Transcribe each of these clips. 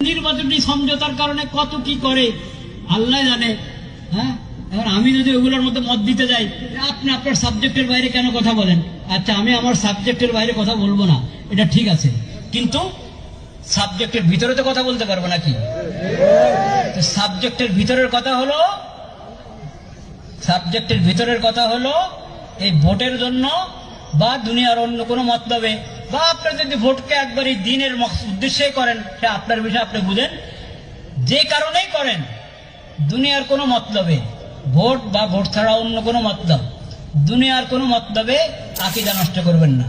নির্বাচনী সমঝোতার কারণে কত কি করে, আল্লাহ জানে হ্যাঁ? এবার আমি যদি ওগুলোর মধ্যে মত দিতে যাই, আপনি আপনার সাবজেক্টের বাইরে কেন কথা বলেন? আচ্ছা আমি আমার সাবজেক্টের বাইরে কথা বলব না, এটা ঠিক আছে। কিন্তু সাবজেক্টের ভিতরে তো কথা বলতে পারব নাকি? সাবজেক্টের ভিতরের কথা হলো সাবজেক্টের ভিতরের কথা হলো, এই ভোটের জন্য বা দুনিয়ার অন্য কোনো মতলবে বা আপনি যদি ভোটকে একবারই দিনের উদ্দেশ্যে করেন, সে আপনার বিষয়ে আপনি বুঝেন। যে কারণেই করেন, দুনিয়ার কোনো মতলবে ভোট বা ভোট ছাড়া অন্য কোনো মতলব, দুনিয়ার কোনো মতলবে আকিদা নষ্ট করবেন না।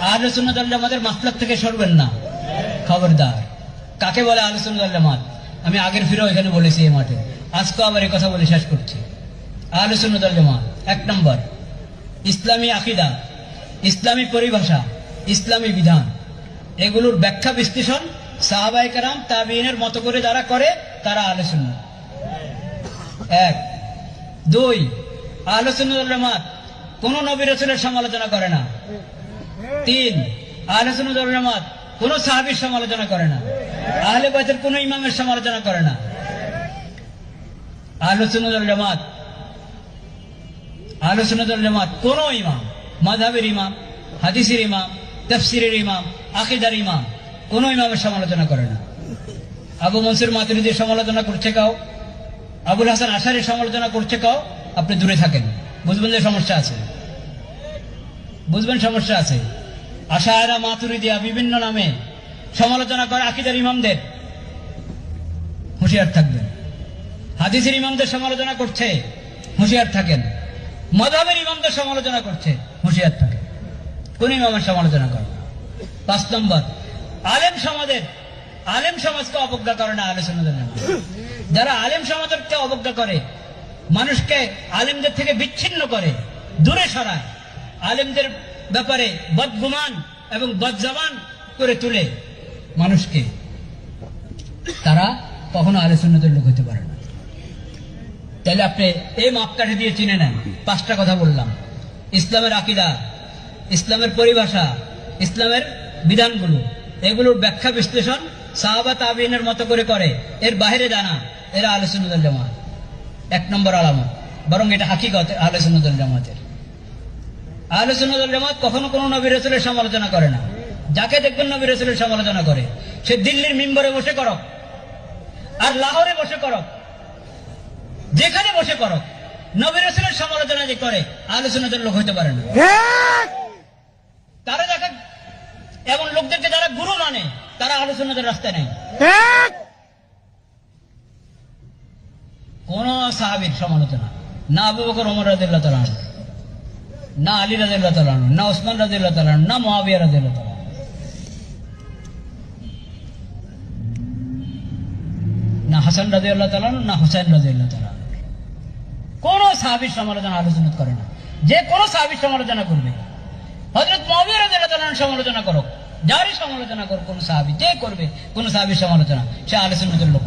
আহলে সুন্নাত আল জামাতের মাসলাক থেকে সরবেন না। খবরদার। কাকে বলে আহলে সুন্নাত আল জামাত? আমি আগের ফিরেও এখানে বলেছি এই মাঠে। আজকে আবার এই কথা বলে শেষ করছি। আহলে সুন্নাত আল জামাত, এক নম্বর, ইসলামী আকিদা। ইসলামী পরিভাষা, ইসলামী বিধান। এগুলোর ব্যাখ্যা বিশ্লেষণ সাহাবাই কারাম তাবিনের মতো করে যারা করে, তারা সুন্নাত। এক। দুই। আহলে সুন্নাত কোন নবী রসুলের সমালোচনা করে না। তিন। আহলে সুন্নাত কোন সাহাবীর সমালোচনা করে না। আহলে বাইতের কোন ইমামের সমালোচনা করে না। ওয়াল জামাত সুন্নাত জামাত কোন ইমাম মাযহাবের ইমাম, হাদিসের ইমাম, তাফসীরের ইমাম, আকীদার ইমাম, কোন ইমামের সমালোচনা করে না। আবু মনসুর মাতুরিদির সমালোচনা করছে কাও, আবুল হাসান আশারের সমালোচনা করছে কাও, আপনি দূরে থাকেন। বুঝবেন যে সমস্যা আছে। বুঝবেন সমস্যা আছে। আশায়রা, মাতুরিদিয়া বিভিন্ন নামে সমালোচনা করে আকিদার ইমামদের। হুঁশিয়ার থাকবেন। হাদিসের ইমামদের সমালোচনা করছে, হুঁশিয়ার থাকেন। মধাবের ইমামদের সমালোচনা করছে। হুঁশিয়ার থাকেন কোন ইমামের সমালোচনা করে। পাঁচ নম্বর, আলেম সমাজের, আলেম সমাজকে অবজ্ঞা করে না, আলোচনা যারা আলেম সমাজকে অবজ্ঞা করে, মানুষকে আলেমদের থেকে বিচ্ছিন্ন করে, দূরে সরায়, আলেমদের ব্যাপারে বদগুমান এবং বদজামান করে তুলে মানুষকে, তারা কখনো আলোচনাদের লোক হতে পারে না। তাহলে আপনি এই মাপকাঠি দিয়ে চিনে নেন। পাঁচটা কথা বললাম। ইসলামের আকিদা, ইসলামের পরিভাষা, ইসলামের বিধানগুলো, এগুলোর ব্যাখ্যা বিশ্লেষণ সাহাবা তাবিনের মতো করে করে। এর বাইরে জানা, এরা আলোচনাদল জামাত। এক নম্বর আলামত, বরং এটা হাকিকত আলোচনাদল জামাতের। আলোচনাদল জামাত কখনো কোনো নবী রসুলের সমালোচনা করে না। যাকে দেখবেন নবী রসুলের সমালোচনা করে। সে দিল্লির মিম্বরে বসে করক, আর লাহোরে বসে করক, যেখানে বসে করো নবী রসুলের সমালোচনা যে করে আলোচনাদের লোক হইতে পারে না। তারা যাকে এমন লোকদেরকে যারা গুরু মানে তারা আলোচনাদের রাস্তায় নেই। কোন সাহাবির সমালোচনা না আবু বকর ওমর রাদিল্লাহ তাআলা না আলী রাদিল্লাহ তাআলা আনহু, না ওসমান রাদিল্লাহ তাআলা আনহু, না মুয়াবিয়া রাদিল্লাহ তাআলা আনহু। না হাসান রাজি আল্লাহ তালান না হুসাইন রাজি আল্লাহ তালান কোন সাহাবির সমালোচনা আলোচনা করে না। যে কোন সাহাবির সমালোচনা করবে। হজরত মহাবীর সমালোচনা করো যারই সমালোচনা করো কোন সাহাবি যে করবে, কোন সাহাবির সমালোচনা, সে আলোচনাদের লোক